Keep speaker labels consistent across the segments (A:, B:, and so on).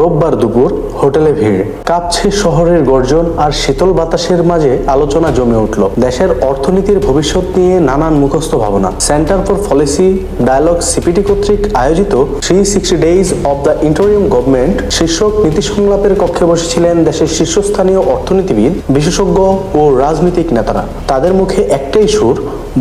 A: রোববার দুপুর হোটেলে ভিড় কাঁপছে শহরের গর্জন আর শীতল বাতাসের মাঝে আলোচনা জমে উঠল দেশের অর্থনীতির ভবিষ্যৎ নিয়ে নানান মুখস্থ ভাবনা centre for policy dialogue CPT কর্তৃক আয়োজিত three sixty days of the interim government শীর্ষক নীতি সংলাপের কক্ষে বসেছিলেন দেশের শীর্ষস্থানীয় অর্থনীতিবিদ বিশেষজ্ঞ ও রাজনৈতিক নেতারা তাদের মুখে একটাই সুর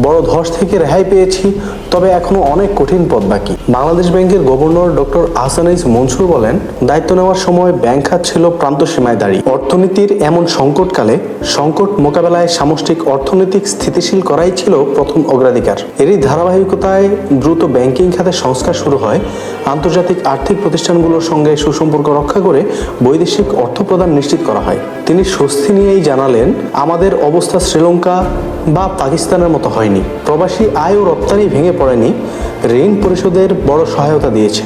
A: বড় ধস থেকে রেহাই পেয়েছি তবে এখনো অনেক কঠিন পথ বাকি বাংলাদেশ ব্যাংকের গভর্নর ডক্টর আহসানাইজ মনসুর বলেন দায়িত্ব নেওয়ার সময় ব্যাংক খাত ছিল প্রান্তসীমায় দাঁড়িয়ে অর্থনীতির এমন সংকটকালে সংকট মোকাবেলায় সামষ্টিক অর্থনৈতিক স্থিতিশীল করাই ছিল প্রথম অগ্রাধিকার এরই ধারাবাহিকতায় দ্রুত ব্যাংকিং খাতে সংস্কার শুরু হয় আন্তর্জাতিক আর্থিক প্রতিষ্ঠানগুলোর সঙ্গে সুসম্পর্ক রক্ষা করে বৈদেশিক অর্থ প্রদান নিশ্চিত করা হয় তিনি স্বস্তি নিয়েই জানালেন আমাদের অবস্থা শ্রীলঙ্কা বা পাকিস্তানের মতো হয়নি প্রবাসী আয় ও রপ্তানি ভেঙে পড়েনি ঋণ পরিশোধের বড় সহায়তা দিয়েছে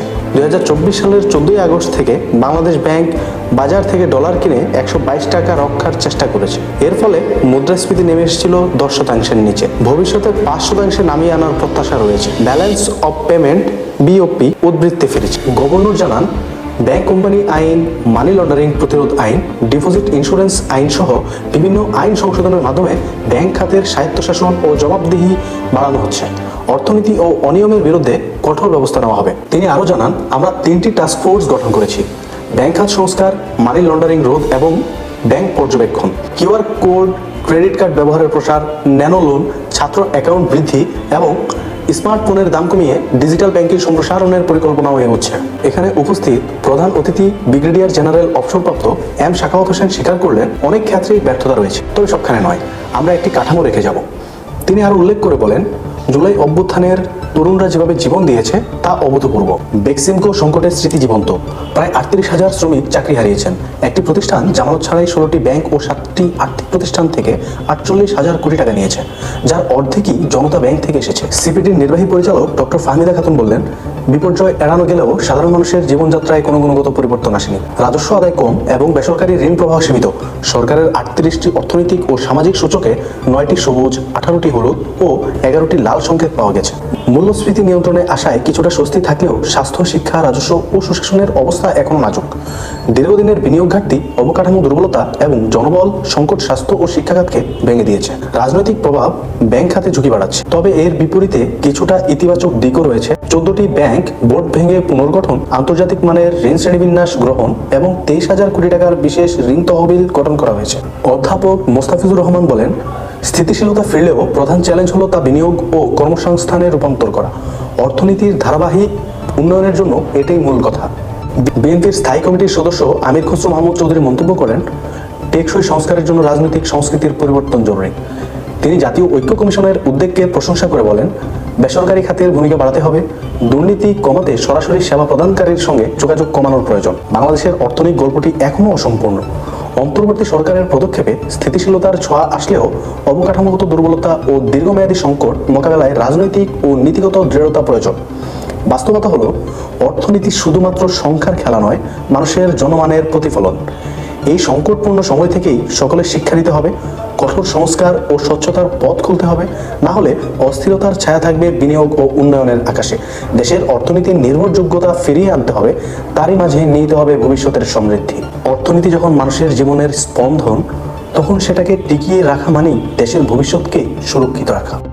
A: চব্বিশ সালের চোদ্দই আগস্ট থেকে বাংলাদেশ ব্যাংক বাজার থেকে ডলার কিনে একশো টাকা রক্ষার চেষ্টা করেছে এর ফলে মুদ্রাস্ফীতি নেমে এসেছিল দশ শতাংশের নিচে ভবিষ্যতে পাঁচ শতাংশে নামিয়ে আনার প্রত্যাশা রয়েছে ব্যালেন্স অফ পেমেন্ট বিওপি উদ্বৃত্তে ফিরেছে গভর্নর জানান ব্যাংক কোম্পানি আইন মানি লন্ডারিং প্রতিরোধ আইন ডিপোজিট ইন্স্যুরেন্স আইন সহ বিভিন্ন আইন সংশোধনের মাধ্যমে ব্যাংক খাতের স্বায়ত্তশাসন ও জবাবদিহি বাড়ানো হচ্ছে অর্থনীতি ও অনিয়মের বিরুদ্ধে কঠোর ব্যবস্থা নেওয়া হবে তিনি আরও জানান আমরা তিনটি টাস্ক ফোর্স গঠন করেছি ব্যাংক খাত সংস্কার মানি লন্ডারিং রোধ এবং ব্যাংক পর্যবেক্ষণ কিউআর কোড ক্রেডিট কার্ড ব্যবহারের প্রসার ন্যানো লোন ছাত্র অ্যাকাউন্ট বৃদ্ধি এবং স্মার্টফোনের দাম কমিয়ে ডিজিটাল ব্যাংকিং সম্প্রসারণের পরিকল্পনাও এগোচ্ছে এখানে উপস্থিত প্রধান অতিথি ব্রিগেডিয়ার জেনারেল অবসরপ্রাপ্ত এম শাখাওয়াত হোসেন স্বীকার করলেন অনেক ক্ষেত্রেই ব্যর্থতা রয়েছে তবে সবখানে নয় আমরা একটি কাঠামো রেখে যাব তিনি আরও উল্লেখ করে বলেন জুলাই অভ্যুত্থানের তরুণরা যেভাবে জীবন দিয়েছে তা অভূতপূর্ব বেক্সিমকো সংকটের স্মৃতি জীবন্ত প্রায় আটত্রিশ হাজার শ্রমিক চাকরি হারিয়েছেন একটি প্রতিষ্ঠান জামাত ছাড়াই ষোলোটি ব্যাংক ও সাতটি আর্থিক প্রতিষ্ঠান থেকে আটচল্লিশ হাজার কোটি টাকা নিয়েছে যার অর্ধেকই জনতা ব্যাংক থেকে এসেছে সিপিটির নির্বাহী পরিচালক ডক্টর ফাহমিদা খাতুন বললেন বিপর্যয় এড়ানো গেলেও সাধারণ মানুষের জীবনযাত্রায় কোনো গুণগত পরিবর্তন আসেনি রাজস্ব আদায় কম এবং বেসরকারি ঋণ প্রবাহ সীমিত সরকারের আটত্রিশটি অর্থনৈতিক ও সামাজিক সূচকে নয়টি সবুজ আঠারোটি হলুদ ও এগারোটি লাল সংকেত পাওয়া গেছে মূল মূল্যস্ফীতি নিয়ন্ত্রণে আসায় কিছুটা স্বস্তি থাকলেও স্বাস্থ্য শিক্ষা রাজস্ব ও সুশাসনের অবস্থা এখনও নাজুক দীর্ঘদিনের বিনিয়োগ ঘাটতি অবকাঠামো দুর্বলতা এবং জনবল সংকট স্বাস্থ্য ও শিক্ষাখাতকে ভেঙে দিয়েছে রাজনৈতিক প্রভাব ব্যাংক খাতে ঝুঁকি বাড়াচ্ছে তবে এর বিপরীতে কিছুটা ইতিবাচক দিকও রয়েছে চোদ্দটি ব্যাংক বোর্ড ভেঙে পুনর্গঠন আন্তর্জাতিক মানের ঋণ শ্রেণীবিন্যাস গ্রহণ এবং তেইশ হাজার কোটি টাকার বিশেষ ঋণ তহবিল গঠন করা হয়েছে অধ্যাপক মোস্তাফিজুর রহমান বলেন স্থিতিশীলতা ফিরলেও প্রধান চ্যালেঞ্জ হলো তা বিনিয়োগ ও কর্মসংস্থানে রূপান্তর করা অর্থনীতির ধারাবাহিক উন্নয়নের জন্য এটাই মূল কথা বিএনপির স্থায়ী কমিটির সদস্য আমির খসরু মাহমুদ চৌধুরী মন্তব্য করেন টেকসই সংস্কারের জন্য রাজনৈতিক সংস্কৃতির পরিবর্তন জরুরি তিনি জাতীয় ঐক্য কমিশনের উদ্যোগকে প্রশংসা করে বলেন বেসরকারি খাতের ভূমিকা বাড়াতে হবে দুর্নীতি কমাতে সরাসরি সেবা প্রদানকারীর সঙ্গে যোগাযোগ কমানোর প্রয়োজন বাংলাদেশের অর্থনৈতিক গল্পটি এখনও অসম্পূর্ণ অন্তর্বর্তী সরকারের পদক্ষেপে স্থিতিশীলতার ছোঁয়া আসলেও অবকাঠামোগত দুর্বলতা ও দীর্ঘমেয়াদী সংকট মোকাবেলায় রাজনৈতিক ও নীতিগত দৃঢ়তা প্রয়োজন বাস্তবতা হলো অর্থনীতি শুধুমাত্র সংখ্যার খেলা নয় মানুষের জনমানের প্রতিফলন এই সংকটপূর্ণ সময় থেকেই সকলে শিক্ষা নিতে হবে কঠোর সংস্কার ও স্বচ্ছতার পথ খুলতে হবে না হলে অস্থিরতার ছায়া থাকবে বিনিয়োগ ও উন্নয়নের আকাশে দেশের অর্থনীতির নির্ভরযোগ্যতা ফিরিয়ে আনতে হবে তারই মাঝে নিতে হবে ভবিষ্যতের সমৃদ্ধি অর্থনীতি যখন মানুষের জীবনের স্পন্দন তখন সেটাকে টিকিয়ে রাখা মানেই দেশের ভবিষ্যৎকে সুরক্ষিত রাখা